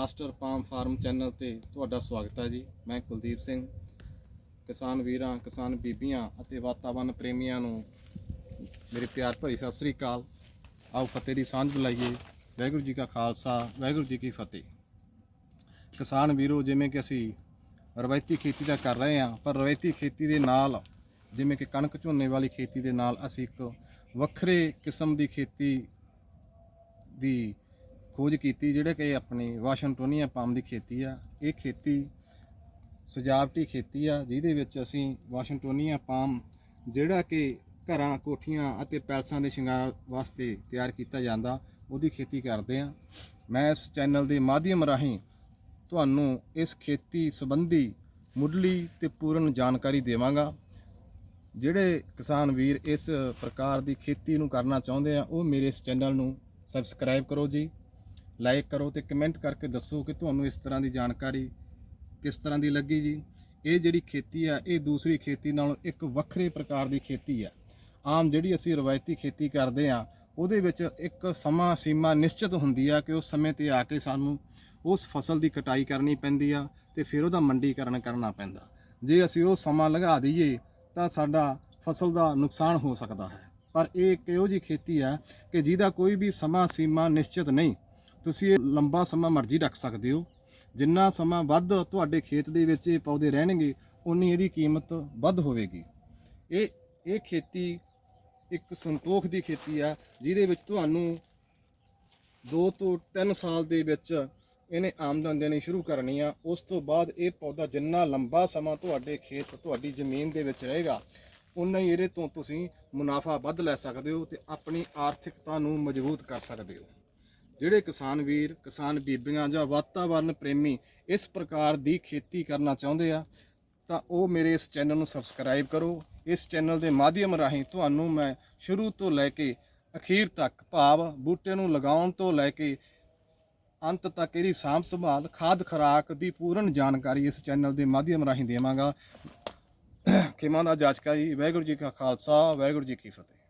Master palm farm channel ਤੇ ਤੁਹਾਡਾ ਸਵਾਗਤ ਹੈ ਜੀ। ਮੈਂ ਕੁਲਦੀਪ ਸਿੰਘ। ਕਿਸਾਨ ਵੀਰਾਂ, ਕਿਸਾਨ ਬੀਬੀਆਂ ਅਤੇ ਵਾਤਾਵਰਣ ਪ੍ਰੇਮੀਆਂ ਨੂੰ ਮੇਰੇ ਪਿਆਰ ਭਰੀ ਸਤਿ ਸ੍ਰੀ ਅਕਾਲ। ਆਓ ਫਤਿਹ ਦੀ ਸਾਂਝ ਬੁਲਾਈਏ। ਵਾਹਿਗੁਰੂ ਜੀ ਕਾ ਖਾਲਸਾ, ਵਾਹਿਗੁਰੂ ਜੀ ਕੀ ਫਤਿਹ। ਕਿਸਾਨ ਵੀਰੋ, ਜਿਵੇਂ ਕਿ ਅਸੀਂ ਰਵਾਇਤੀ ਖੇਤੀ ਦਾ ਕਰ ਰਹੇ ਹਾਂ, ਪਰ ਰਵਾਇਤੀ ਖੇਤੀ ਦੇ ਨਾਲ, ਜਿਵੇਂ ਕਿ ਕਣਕ ਝੋਨੇ ਵਾਲੀ ਖੇਤੀ ਦੇ ਨਾਲ ਅਸੀਂ ਇੱਕ ਵੱਖਰੇ ਕਿਸਮ ਦੀ ਖੇਤੀ ਦੀ ਖੋਜ ਕੀਤੀ ਜਿਹੜੇ ਕਿ ਆਪਣੀ ਵਾਸ਼ਿੰਗਟੋਨੀਆ ਪਾਮ ਦੀ ਖੇਤੀ ਆ। ਇਹ ਖੇਤੀ ਸਜਾਵਟੀ ਖੇਤੀ ਆ, ਜਿਹਦੇ ਵਿੱਚ ਅਸੀਂ ਵਾਸ਼ਿੰਗਟੋਨੀਆ ਪਾਮ ਜਿਹੜਾ ਕਿ ਘਰਾਂ, ਕੋਠੀਆਂ ਅਤੇ ਪੈਲਸਾਂ ਦੇ ਸ਼ਿੰਗਾਰ ਵਾਸਤੇ ਤਿਆਰ ਕੀਤਾ ਜਾਂਦਾ, ਉਹਦੀ ਖੇਤੀ ਕਰਦੇ ਆ। ਮੈਂ ਇਸ ਚੈਨਲ ਦੇ ਮਾਧਿਅਮ ਰਾਹੀਂ ਤੁਹਾਨੂੰ ਇਸ ਖੇਤੀ ਸੰਬੰਧੀ ਮੁੱਢਲੀ ਤੇ ਪੂਰਨ ਜਾਣਕਾਰੀ ਦੇਵਾਂਗਾ। ਜਿਹੜੇ ਕਿਸਾਨ ਵੀਰ ਇਸ ਪ੍ਰਕਾਰ ਦੀ ਖੇਤੀ ਨੂੰ ਕਰਨਾ ਚਾਹੁੰਦੇ ਆ, ਉਹ ਮੇਰੇ ਇਸ ਚੈਨਲ ਨੂੰ ਸਬਸਕ੍ਰਾਈਬ ਕਰੋ ਜੀ। ਲਾਈਕ ਕਰੋ ਤੇ ਕਮੈਂਟ ਕਰਕੇ ਦੱਸੋ ਕਿ ਤੁਹਾਨੂੰ ਇਸ ਤਰ੍ਹਾਂ ਦੀ ਜਾਣਕਾਰੀ ਕਿਸ ਤਰ੍ਹਾਂ ਦੀ ਲੱਗੀ ਜੀ। ਇਹ ਜਿਹੜੀ ਖੇਤੀ ਆ, ਇਹ ਦੂਸਰੀ ਖੇਤੀ ਨਾਲੋਂ ਇੱਕ ਵੱਖਰੇ ਪ੍ਰਕਾਰ ਦੀ ਖੇਤੀ ਆ। ਆਮ ਜਿਹੜੀ ਅਸੀਂ ਰਵਾਇਤੀ ਖੇਤੀ ਕਰਦੇ ਆ, ਉਹਦੇ ਵਿੱਚ ਇੱਕ ਸਮਾਂ ਸੀਮਾ ਨਿਸ਼ਚਿਤ ਹੁੰਦੀ ਆ ਕਿ ਉਸ ਸਮੇਂ ਤੇ ਆ ਕੇ ਸਾਨੂੰ ਉਸ ਫਸਲ ਦੀ ਕਟਾਈ ਕਰਨੀ ਪੈਂਦੀ ਆ ਤੇ ਫਿਰ ਉਹਦਾ ਮੰਡੀਕਰਨ ਕਰਨਾ ਪੈਂਦਾ। ਜੇ ਅਸੀਂ ਉਹ ਸਮਾਂ ਲਗਾ ਦਈਏ, ਤਾਂ ਸਾਡਾ ਫਸਲ ਦਾ ਨੁਕਸਾਨ ਹੋ ਸਕਦਾ ਹੈ। ਪਰ ਇਹ ਇੱਕ ਇਹੋ ਜਿਹੀ ਖੇਤੀ ਆ ਕਿ ਜਿਹਦਾ ਕੋਈ ਵੀ ਸਮਾਂ ਸੀਮਾ ਨਿਸ਼ਚਿਤ ਨਹੀਂ। ਤੁਸੀਂ ਇਹ ਲੰਬਾ ਸਮਾਂ ਮਰਜ਼ੀ ਰੱਖ ਸਕਦੇ ਹੋ। ਜਿੰਨਾ ਸਮਾਂ ਵੱਧ ਤੁਹਾਡੇ ਖੇਤ ਦੇ ਵਿੱਚ ਇਹ ਪੌਦੇ ਰਹਿਣਗੇ ਉਨੀ ਇਹਦੀ ਕੀਮਤ ਵੱਧ ਹੋਵੇਗੀ। ਇਹ ਇਹ ਖੇਤੀ ਇੱਕ ਸੰਤੋਖ ਦੀ ਖੇਤੀ ਆ, ਜਿਹਦੇ ਵਿੱਚ ਤੁਹਾਨੂੰ 2 ਤੋਂ 3 ਸਾਲ ਦੇ ਵਿੱਚ ਇਹਨੇ ਆਮਦਨ ਦੇਣੀ ਸ਼ੁਰੂ ਕਰਨੀ ਆ। ਉਸ ਤੋਂ ਬਾਅਦ ਇਹ ਪੌਦਾ ਜਿੰਨਾ ਲੰਬਾ ਸਮਾਂ ਤੁਹਾਡੇ ਖੇਤ, ਤੁਹਾਡੀ ਜ਼ਮੀਨ ਦੇ ਵਿੱਚ ਰਹੇਗਾ ਉਨਾ ਹੀ ਇਹਦੇ ਤੋਂ ਤੁਸੀਂ ਮੁਨਾਫਾ ਵੱਧ ਲੈ ਸਕਦੇ ਹੋ ਤੇ ਆਪਣੀ ਆਰਥਿਕਤਾ ਨੂੰ ਮਜ਼ਬੂਤ ਕਰ ਸਕਦੇ ਹੋ। ਜਿਹੜੇ ਕਿਸਾਨ ਵੀਰ, ਕਿਸਾਨ ਬੀਬੀਆਂ ਜਾਂ ਵਾਤਾਵਰਣ ਪ੍ਰੇਮੀ ਇਸ ਪ੍ਰਕਾਰ ਦੀ ਖੇਤੀ ਕਰਨਾ ਚਾਹੁੰਦੇ ਆ, ਤਾਂ ਉਹ ਮੇਰੇ ਇਸ ਚੈਨਲ ਨੂੰ ਸਬਸਕ੍ਰਾਈਬ ਕਰੋ। ਇਸ ਚੈਨਲ ਦੇ ਮਾਧਿਅਮ ਰਾਹੀਂ ਤੁਹਾਨੂੰ ਮੈਂ ਸ਼ੁਰੂ ਤੋਂ ਲੈ ਕੇ ਅਖੀਰ ਤੱਕ ਭਾਵ ਬੂਟੇ ਨੂੰ ਲਗਾਉਣ ਤੋਂ ਲੈ ਕੇ ਅੰਤ ਤੱਕ ਇਹਦੀ ਸਾਂਭ ਸੰਭਾਲ, ਖਾਦ ਖੁਰਾਕ ਦੀ ਪੂਰਨ ਜਾਣਕਾਰੀ ਇਸ ਚੈਨਲ ਦੇ ਮਾਧਿਅਮ ਰਾਹੀਂ ਦੇਵਾਂਗਾ। ਖਿਮਾ ਦਾ ਜਾਚਕਾ ਜੀ ਵਾਹਿਗੁਰੂ ਜੀ ਕਾ ਖਾਲਸਾ, ਵਾਹਿਗੁਰੂ ਜੀ ਕੀ ਫਤਿਹ।